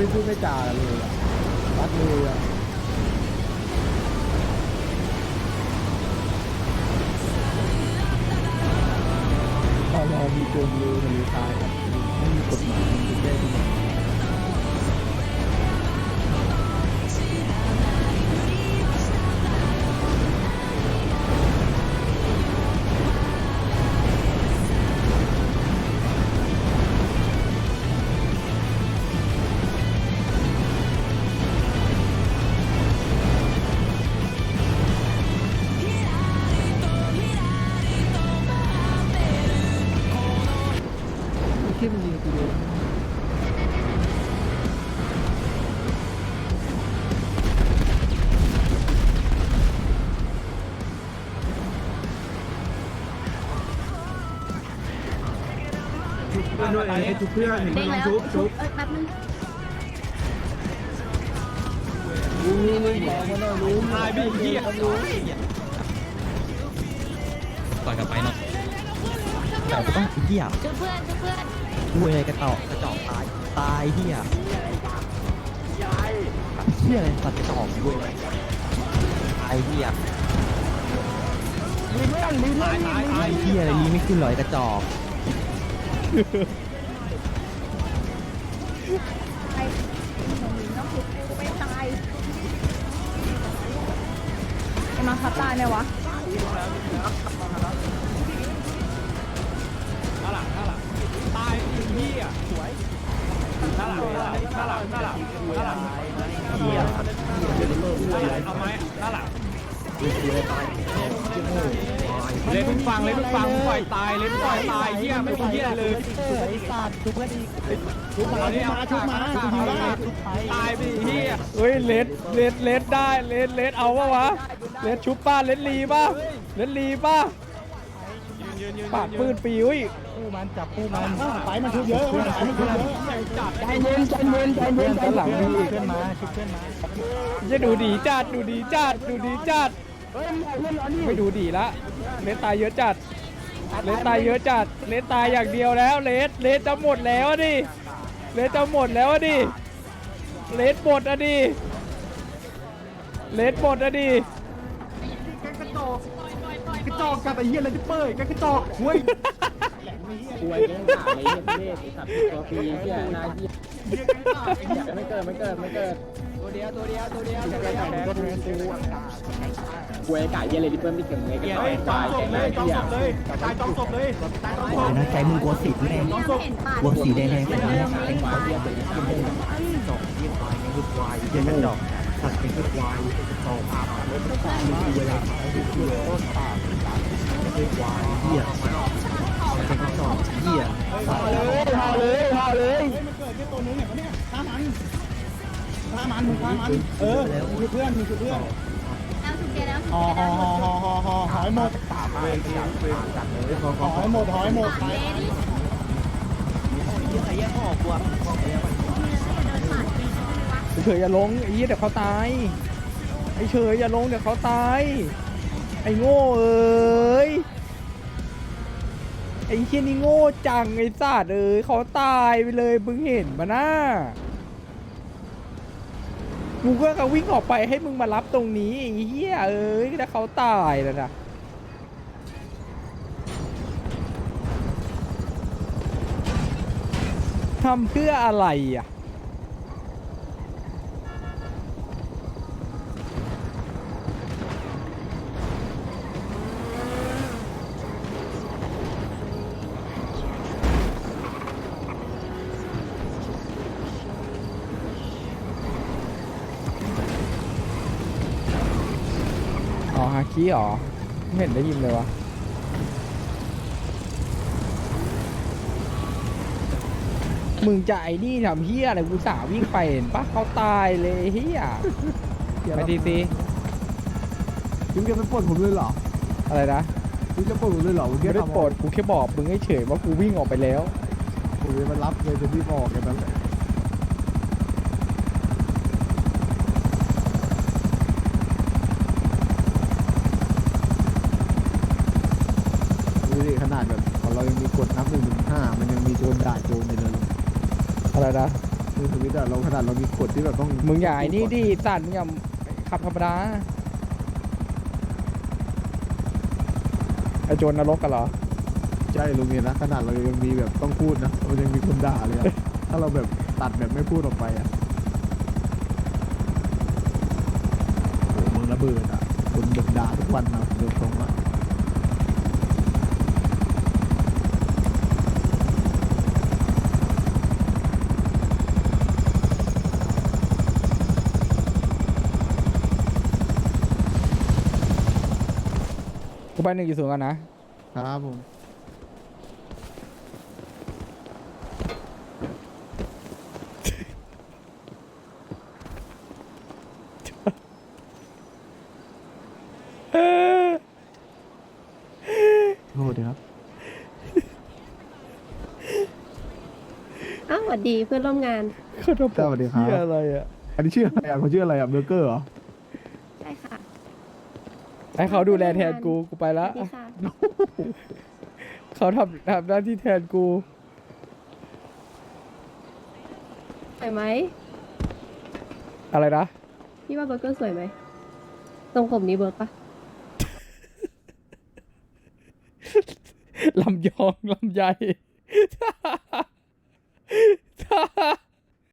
ไม่พูดไม่จาเลยอะรัดเลยอะตอนเรามีโจมเลยหรือตายครับไม่มีกฎหมาย เพื่อนด้วยให้ทุกเพื่อนเห็นเด้งน้องแล้วชุบชุบเอ้ยแป๊บนึงลุงลุงลุงบอกมาหน่อยลุงตายพี่เหี้ยรับลุงต่อยกลับไปเนาะแต่ก็ต้องเหี้ยช่วยเพื่อนช่วยเพื่อนคุยอะไรกระตอกกระจอกตายตายเหี้ยเหี้ยอะไรสัตว์กระจอกคุยอะไรตายเหี้ยตายตายตายไอ้เหี้ยอะไรนี้ไม่ขึ้นหรอยกระจอก ไอ้หนูต้องถูกกูไม่ตายไอ้มาคับตายไหมวะข้าหลังข้าหลังตายพี่เหี้ยสวยข้าหลังข้าหลังข้าหลังข้าหลังเหี้ยเอาไม้ข้าหลัง เล่นทุฟังเล่นทุฟังปล่อยตายเล่นปล่อยตายเหี้ยไม่มีเหี้ยเลยไอ้สัตว์ทุกเพื่อนอีกชุบมาชุบมาชุบมาตายไปเหี้ยเฮ้ยเลดเลดเลดได้เลดเลดเอาปะวะเลดชุบป้าเลดลีป่ะเลดลีป่ะปาดปืนปีอุ้ยผู้มันจับผู้มันไปมันทุกเยอะมันไปมันทุกเยอะใจเย็นใจเย็นใจเย็นหลังมีอีกเพื่อนมาชุบเพื่อนมาจะดูดีจัดดูดีจัดดูดีจัด ไม่ดูดีละเลสตายเยอะจัด เลสตายเยอะจัด เลสตายอย่างเดียวแล้ว เลสเลสจะหมดแล้วอะดิ เลสจะหมดแล้วอะดิ เลสหมดอะดิ เลสหมดอะดิ กระจอกกับไอ้เหี้ยอะไรที่เป้ยกระจอกเว้ยป่วยแกงด่าไอ้เหี้ยเทศไอ้สัตว์ตัวปีเหี้ยนาเหี้ยไม่เกิดไม่เกิดไม่เกิดตัวเดียวตัวเดียวตัวเดียวตัวเดียวตัวเดียวป่วยไก่เหี้ยเลยที่เปิ้ลไม่เก่งเลยกระต่ายจอตางยศแกพงเลนายยจองเหี้ยศพเลยตายจองศพเลยตายจองศพนะใจมึงกลัวสีแดงจองศพเห็นปากกลัวสีแดงแดงแบบนี้ไอ้ควายเหี้ยเป็นกระจอกเหี้ยควายไอ้ลูกควายเหี้ยกระจอกสัตว์เป็นลูกควายกระจอกอาบน้ำคุยอะไรคุยต้นปากไอ้ควายเหี้ยเป็นกระจอก เหี้ยพาเลยพาเลยพาเลยเออมีเพื่อนมีเพื่อนแล้วถูกเจแล้วถูกห่อเจห่อแล้วห่อห่อห่อห่อหอยหมดหอยหมดหอยหมดเลดี้ เฉยอย่าลงไอ้เหี้ยเดี๋ยวเขาตาย ไอ้เฉยอย่าลงเดี๋ยวเขาตาย ไอ้โง่เอ้ย ไอ้เหี้ยนี่โง่จังไอ้สัตว์เอ้ยเขาตายไปเลยมึงเห็นมาหน่ากูก็กวิ่งออกไปให้มึงมารับตรงนี้ไอ้เหี้ยเอ้ยถ้าเขาตายแล้วนะทำเพื่ออะไรอะ ฮาคิเหรอไม่เห็นได้ยินเลยวะมึงจะไอ้นี่ทำเฮียอะไรกูสาวิ่งไปเห็นปะเขาตายเลยเฮียไปดีซีคุณจะไปปลดผมเลยเหรออะไรนะคุณจะปลดผมเลยเหรอคุณไม่ได้โปรดกูแค่บอกมึงให้เฉยว่ากูวิ่งออกไปแล้วผมจะมารับเลยจะพี่บอกกันนั่น แหละดูดิขนาดแบบของเรายังมีกฎนับหนึ่งถึงห้ามันยังมีโจรด่าโจรอยู่เลยอะไรนะมในทวิตอะเราขนาดเรามีกฎที่แบบต้องมึงอย่าไอ้นี่ดิสัตว์มึงอย่าขับธรรมดาไอโจรนรกกันเหรอใช่ลุงเนี่ยนะขนาดเรายังมีแบบต้องพูดนะเรายังมีคนด่าเลยอะถ้าเราแบบตัดแบบไม่พูดออกไปอะโอ้มึงระเบิดอะคนแบบด่าทุกวันนะเดือดตรงอะ กูไปหนึ่งกี่ศูนย์กันนะครับผมโทษดีครับ อ้าวสวัสดีเพื่อนร่วมงานเขาทำสวัสดีครับ เหี้ยอะไรอะ อันนี้ชื่ออะไรอะเขาชื่ออะไรอะเบอร์เกอร์เหรอใช่ค่ะ ให้เขาดูแลแทนกูกูไปสละวัสดีค่ะ เขาทำทำหน้าที่แทนกู สวยไหมอะไรนะ พี่ว่าเบอร์เกอร์สวยไหมตรงผมนี้เบิร์กปะลำยองลำให